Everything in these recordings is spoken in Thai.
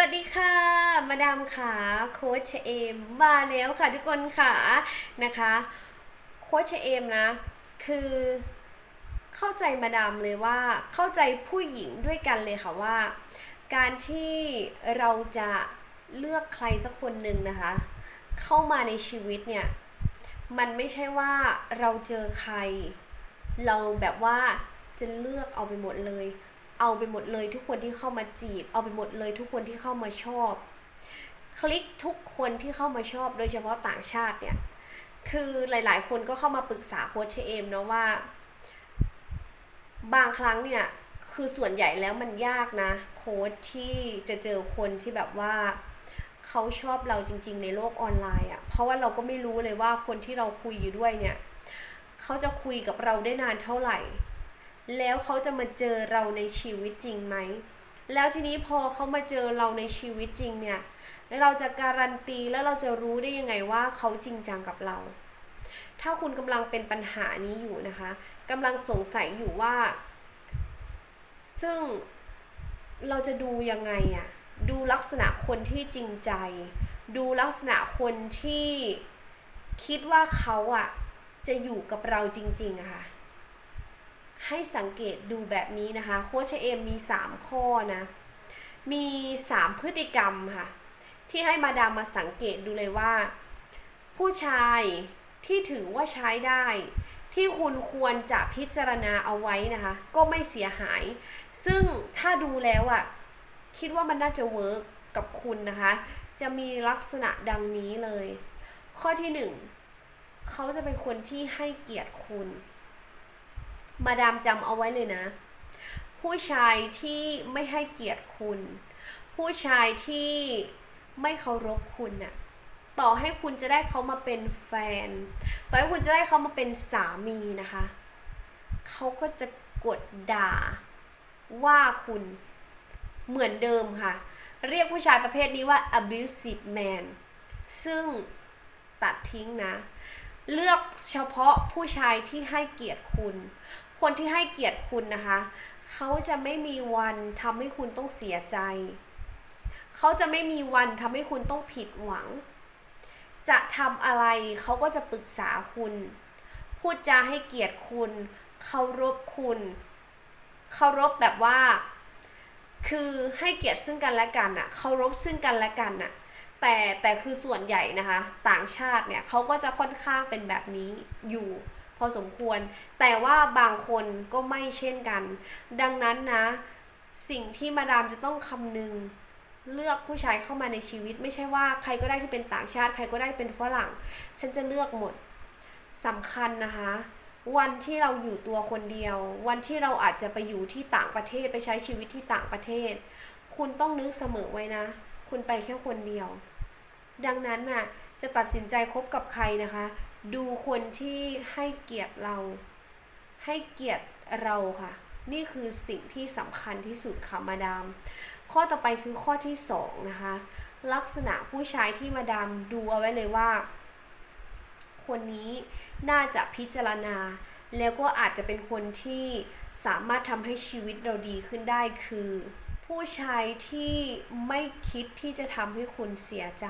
วัสดีค่ะ มาดามค่ะโค้ชเอมมาแล้วค่ะทุกคนค่ะนะคะ โค้ชเอมนะ คือเข้าใจมาดามเลยว่าเข้าใจผู้หญิงด้วยกันเลยค่ะว่า การที่เราจะเลือกใครสักคนหนึ่งนะคะ เข้ามาในชีวิตเนี่ย มันไม่ใช่ว่าเราเจอใคร เราแบบว่าจะเลือกเอาไปหมดเลย เอาไปหมดเลยทุกคนที่เข้ามาจีบ เอาไปหมดเลยทุกคนที่เข้ามาชอบ คลิกทุกคนที่เข้ามาชอบ โดยเฉพาะต่างชาติเนี่ย คือหลาย ๆ คนก็เข้ามาปรึกษาโค้ชเอมเนาะว่า บางครั้งเนี่ย คือส่วนใหญ่แล้วมันยากนะ โค้ชที่จะเจอคนที่แบบว่าเขาชอบเราจริง ๆ ในโลกออนไลน์อะ่ะ เพราะว่าเราก็ไม่รู้เลยว่าคนที่เราคุยอยู่ด้วยเนี่ย เขาจะคุยกับเราได้นานเท่าไหร่ แล้วเขาจะมาเจอเราในชีวิตจริงไหม แล้วทีนี้พอเขามาเจอเราในชีวิตจริงเนี่ย เราจะการันตีแล้วเราจะรู้ได้ยังไงว่าเขาจริงจังกับเรา ถ้าคุณกำลังเป็นปัญหานี้อยู่นะคะกำลังสงสัยอยู่ว่า ซึ่งเราจะดูยังไงอะดูลักษณะคนที่จริงใจ ดูลักษณะคนที่คิดว่าเขาอะจะอยู่กับเราจริงๆอะค่ะ ให้สังเกตดูแบบนี้นะคะโค้ชเอมมี 3 ข้อนะ มี 3 พฤติกรรมค่ะ ที่ให้มาดามมาสังเกตดูเลยว่า ผู้ชายที่ถือว่าใช้ได้ ที่คุณควรจะพิจารณาเอาไว้นะคะ ก็ไม่เสียหาย ซึ่งถ้าดูแล้วอะ่ะ คิดว่ามันน่าจะเวิร์กกับคุณนะคะ จะมีลักษณะดังนี้เลย ข้อที่หนึ่งเขาจะเป็นคนที่ให้เกียรติคุณ มาดามจำเอาไว้เลยนะ ผู้ชายที่ไม่ให้เกียรติคุณ ผู้ชายที่ไม่เคารพคุณน่ะต่อให้คุณจะได้เขามาเป็นแฟน ต่อให้คุณจะได้เขามาเป็นสามีนะคะ เขาก็จะกดด่าว่าคุณเหมือนเดิมค่ะ เรียกผู้ชายประเภทนี้ว่า abusive man ซึ่งตัดทิ้งนะ เลือกเฉพาะผู้ชายที่ให้เกียรติคุณ คนที่ให้เกียรติคุณนะคะ เขาจะไม่มีวันทำให้คุณต้องเสียใจ เขาจะไม่มีวันทำให้คุณต้องผิดหวัง จะทำอะไรเขาก็จะปรึกษาคุณ พูดจาให้เกียรติคุณ เคารพคุณ เคารพแบบว่า คือให้เกียรติซึ่งกันและกันอะเคารพซึ่งกันและกันอะแต่แต่คือส่วนใหญ่นะคะ ต่างชาติเนี่ยเขาก็จะค่อนข้างเป็นแบบนี้อยู่ พอสมควร แต่ว่าบางคนก็ไม่เช่นกัน ดังนั้นนะ สิ่งที่มาดามจะต้องคำนึงเลือกผู้ชายเข้ามาในชีวิต ไม่ใช่ว่าใครก็ได้ที่เป็นต่างชาติ ใครก็ได้เป็นฝรั่ง ฉันจะเลือกหมดสำคัญนะคะ วันที่เราอยู่ตัวคนเดียว วันที่เราอาจจะไปอยู่ที่ต่างประเทศไปใช้ชีวิตที่ต่างประเทศ คุณต้องนึกเสมอไว้นะ คุณไปแค่คนเดียว ดังนั้นน่ะจะตัดสินใจคบกับใครนะคะ ดูคนที่ให้เกียรติเรา ให้เกียรติเราค่ะ นี่คือสิ่งที่สำคัญที่สุดค่ะมาดาม ข้อต่อไปคือข้อที่สองนะคะ ลักษณะผู้ชายที่มาดามดูเอาไว้เลยว่า คนนี้น่าจะพิจารณา แล้วก็อาจจะเป็นคนที่สามารถทำให้ชีวิตเราดีขึ้นได้คือ ผู้ชายที่ไม่คิดที่จะทำให้คุณเสียใจ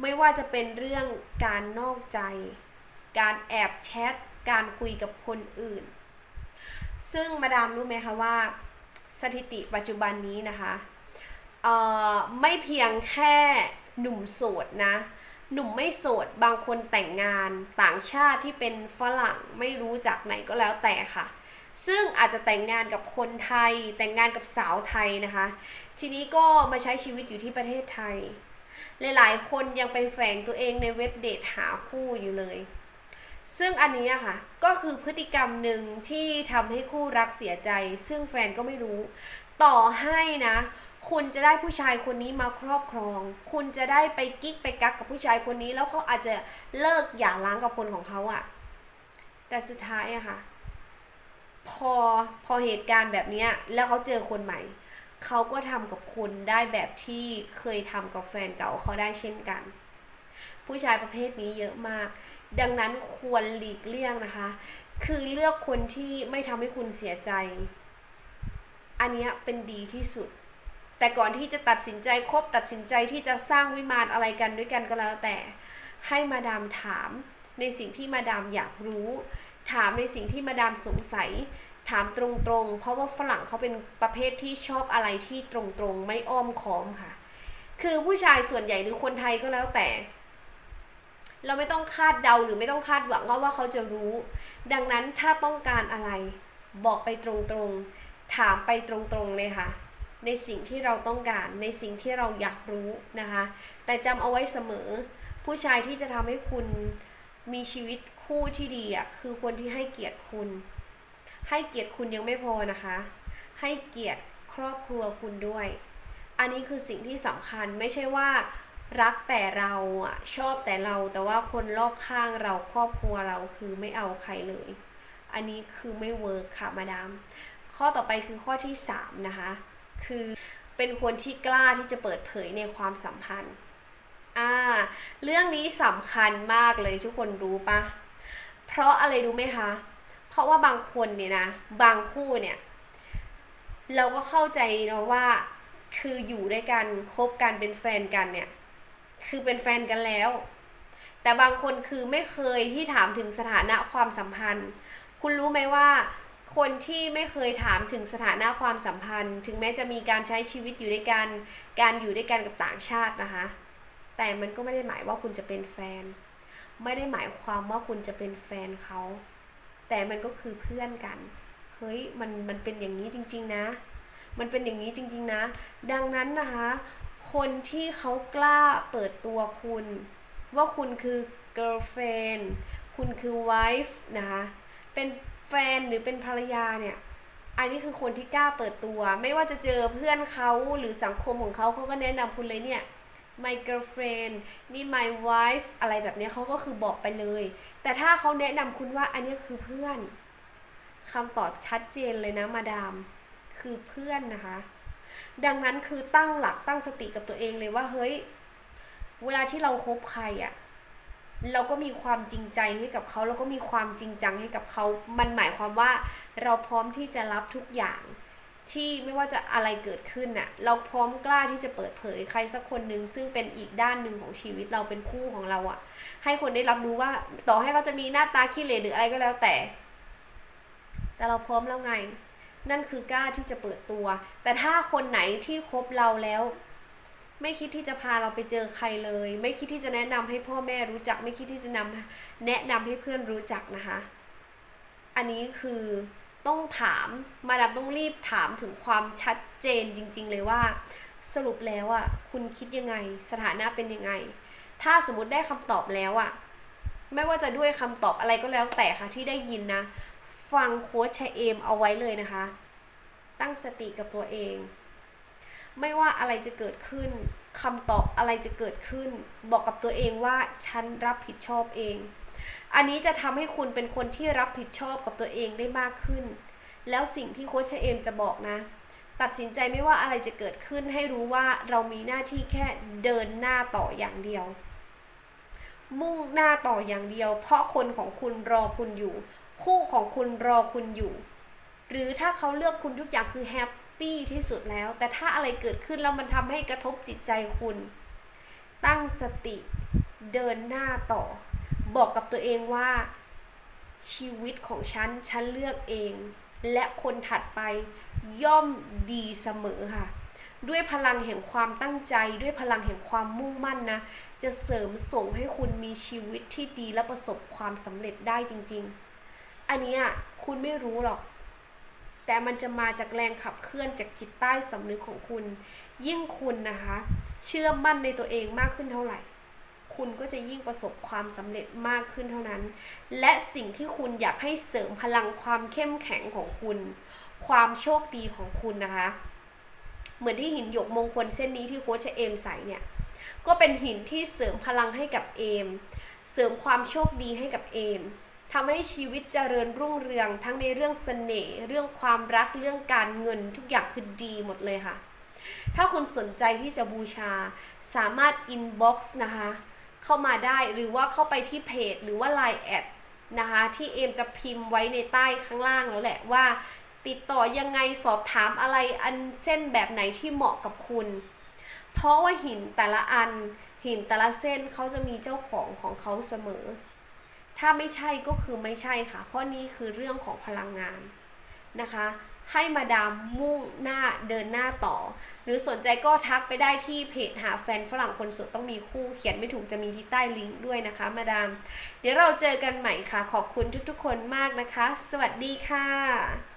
ไม่ว่าจะเป็นเรื่องการนอกใจ การแอบแชท การคุยกับคนอื่น ซึ่งมาดามรู้ไหมคะว่าสถิติปัจจุบันนี้นะคะไม่เพียงแค่หนุ่มโสดนะ หนุ่มไม่โสดบางคนแต่งงานต่างชาติที่เป็นฝรั่งไม่รู้จากไหนก็แล้วแต่ค่ะ ซึ่งอาจจะแต่งงานกับคนไทย แต่งงานกับสาวไทยนะคะ ทีนี้ก็มาใช้ชีวิตอยู่ที่ประเทศไทย หลายๆ คนยังไปแฝงตัวเองในเว็บเดทหาคู่อยู่เลย ซึ่งอันนี้ค่ะ ก็คือพฤติกรรมหนึ่งที่ทำให้คู่รักเสียใจ ซึ่งแฟนก็ไม่รู้ ต่อให้นะ คุณจะได้ผู้ชายคนนี้มาครอบครอง คุณจะได้ไปกิ๊กไปกักกับผู้ชายคนนี้ แล้วเขาอาจจะเลิกหย่าร้างกับคนของเขาอะแต่สุดท้ายอะค่ะพอพอเหตุการณ์แบบนี้แล้วเขาเจอคนใหม่ เขาก็ทำกับคุณได้แบบที่เคยทำกับแฟนเก่าเขาได้เช่นกัน ผู้ชายประเภทนี้เยอะมาก ดังนั้นควรหลีกเลี่ยงนะคะ คือเลือกคนที่ไม่ทำให้คุณเสียใจ อันนี้เป็นดีที่สุด แต่ก่อนที่จะตัดสินใจคบตัดสินใจที่จะสร้างวิมานอะไรกันด้วยกันก็แล้วแต่ ให้มาดามถามในสิ่งที่มาดามอยากรู้ ถามในสิ่งที่มาดามสงสัย ถามตรงๆ เพราะว่าฝรั่งเขาเป็นประเภทที่ชอบอะไรที่ตรงๆ ไม่อ้อมค้อมค่ะ คือผู้ชายส่วนใหญ่หรือคนไทยก็แล้วแต่ เราไม่ต้องคาดเดาหรือไม่ต้องคาดหวังว่าเขาจะรู้ ดังนั้นถ้าต้องการอะไร บอกไปตรงๆ ถามไปตรงๆเลยค่ะ ในสิ่งที่เราต้องการในสิ่งที่เราอยากรู้นะคะ แต่จำเอาไว้เสมอ ผู้ชายที่จะทำให้คุณมีชีวิตคู่ที่ดีอะคือคนที่ให้เกียรติคุณ ให้เกียรติคุณยังไม่พอนะคะ ให้เกียรติครอบครัวคุณด้วย อันนี้คือสิ่งที่สำคัญไม่ใช่ว่ารักแต่เราอะชอบแต่เราแต่ว่าคนรอบข้างเราครอบครัวเราคือไม่เอาใครเลย อันนี้คือไม่เวิร์กค่ะมาดามข้อต่อไปคือข้อที่สามนะคะ คือเป็นคนที่กล้าที่จะเปิดเผยในความสัมพันธ์อ่าเรื่องนี้สำคัญมากเลยทุกคนรู้ปะเพราะอะไรรู้ไหมคะ ราะว่าบางคนเนี่ยนะ บางคู่เนี่ย เราก็เข้าใจเนาะว่า คืออยู่ด้วยกันคบกันเป็นแฟนกันเนี่ย คือเป็นแฟนกันแล้ว แต่บางคนคือไม่เคยที่ถามถึงสถานะความสัมพันธ์ คุณรู้ไหมว่า คนที่ไม่เคยถามถึงสถานะความสัมพันธ์ ถึงแม้จะมีการใช้ชีวิตอยู่ด้วยกัน การอยู่ด้วยกันกับต่างชาตินะคะ แต่มันก็ไม่ได้หมายว่าคุณจะเป็นแฟน ไม่ได้หมายความว่าคุณจะเป็นแฟนเขา แต่มันก็คือเพื่อนกัน เฮ้ยมันมันเป็นอย่างนี้จริง ๆนะ มันเป็นอย่างนี้จริง ๆนะ ดังนั้นนะคะ คนที่เขากล้าเปิดตัวคุณ ว่าคุณคือ girlfriend คุณคือ wife นะคะ เป็นแฟนหรือเป็นภรรยาเนี่ย อันนี้คือคนที่กล้าเปิดตัว ไม่ว่าจะเจอเพื่อนเขาหรือสังคมของเขาเขาก็แนะนำคุณเลยเนี่ย my girlfriend นี่ my wife อะไรแบบนี้เขาก็คือบอกไปเลย แต่ถ้าเขาแนะนำคุณว่าอันนี้คือเพื่อนคำตอบชัดเจนเลยนะมาดาม คือเพื่อนนะคะ ดังนั้นคือตั้งหลักตั้งสติกับตัวเองเลยว่า เฮ้ย เวลาที่เราคบใครอะ่ะเราก็มีความจริงใจให้กับเขาแล้วก็มีความจริงจังให้กับเขา มันหมายความว่าเราพร้อมที่จะรับทุกอย่าง ที่ไม่ว่าจะอะไรเกิดขึ้นน่ะเราพร้อมกล้าที่จะเปิดเผยใครสักคนหนึ่งซึ่งเป็นอีกด้านหนึ่งของชีวิตเราเป็นคู่ของเราอะ่ะ ให้คนได้รับรู้ว่าต่อให้เขาจะมีหน้าตาขี้เหร่หรืออะไรก็แล้วแต่ แต่เราพร้อมแล้วไง นั่นคือกล้าที่จะเปิดตัว แต่ถ้าคนไหนที่คบเราแล้ว ไม่คิดที่จะพาเราไปเจอใครเลย ไม่คิดที่จะแนะนำให้พ่อแม่รู้จัก ไม่คิดที่จะนำแนะนำให้เพื่อนรู้จักนะคะ อันนี้คือ ต้องถามมาดามต้องรีบถามถึงความชัดเจนจริง ๆ เลยว่า สรุปแล้วอะคุณคิดยังไง สถานะเป็นยังไง ถ้าสมมติได้คำตอบแล้วอะไม่ว่าจะด้วยคำตอบอะไรก็แล้วแต่ค่ะที่ได้ยินนะ ฟังโค้ชชเอมเอาไว้เลยนะคะ ตั้งสติกับตัวเอง ไม่ว่าอะไรจะเกิดขึ้นคำตอบอะไรจะเกิดขึ้น บอกกับตัวเองว่าฉันรับผิดชอบเอง อันนี้จะทำให้คุณเป็นคนที่รับผิดชอบกับตัวเองได้มากขึ้น แล้วสิ่งที่โค้ชเอมจะบอกนะ ตัดสินใจไม่ว่าอะไรจะเกิดขึ้นให้รู้ว่าเรามีหน้าที่แค่เดินหน้าต่ออย่างเดียว มุ่งหน้าต่ออย่างเดียว เพราะคนของคุณรอคุณอยู่ คู่ของคุณรอคุณอยู่ หรือถ้าเขาเลือกคุณทุกอย่างคือแฮปปี้ที่สุดแล้ว แต่ถ้าอะไรเกิดขึ้นแล้วมันทำให้กระทบจิตใจคุณ ตั้งสติเดินหน้าต่อ บอกกับตัวเองว่า ชีวิตของฉัน ฉันเลือกเอง และคนถัดไปย่อมดีเสมอค่ะ ด้วยพลังแห่งความตั้งใจ ด้วยพลังแห่งความมุ่งมั่นนะ จะเสริมส่งให้คุณมีชีวิตที่ดีและประสบความสำเร็จได้จริง ๆ อันนี้คุณไม่รู้หรอกแต่มันจะมาจากแรงขับเคลื่อนจากจิตใต้สำนึกของคุณ ยิ่งคุณนะคะ เชื่อมั่นในตัวเองมากขึ้นเท่าไหร่ คุณก็จะยิ่งประสบความสำเร็จมากขึ้นเท่านั้น และสิ่งที่คุณอยากให้เสริมพลังความเข้มแข็งของคุณ ความโชคดีของคุณนะคะ เหมือนที่หินหยกมงคลเส้นนี้ที่โค้ชเอมใส่เนี่ย ก็เป็นหินที่เสริมพลังให้กับเอม เสริมความโชคดีให้กับเอมทำให้ชีวิตเจริญรุ่งเรือง ทั้งในเรื่องเสน่ห์เรื่องความรักเรื่องการเงินทุกอย่างคือดีหมดเลยค่ะ ถ้าคุณสนใจที่จะบูชาสามารถอินบ็อกซ์นะคะ เข้ามาได้หรือว่าเข้าไปที่เพจหรือว่า Line แอดนะคะที่เอมจะพิมพ์ไว้ในใต้ข้างล่างแล้วแหละว่า ติดต่อยังไงสอบถามอะไรอันเส้นแบบไหนที่เหมาะกับคุณ เพราะว่าหินแต่ละอันหินแต่ละเส้นเขาจะมีเจ้าของของเขาเสมอ ถ้าไม่ใช่ก็คือไม่ใช่ค่ะ เพราะนี่คือเรื่องของพลังงานนะคะ ให้มาดามมุ่งหน้าเดินหน้าต่อ หรือสนใจก็ทักไปได้ที่เพจหาแฟนฝรั่งคนโสดต้องมีคู่เขียนไม่ถูกจะมีที่ใต้ลิงก์ด้วยนะคะ มาดาม เดี๋ยวเราเจอกันใหม่ค่ะ ขอบคุณทุกๆคนมากนะคะ สวัสดีค่ะ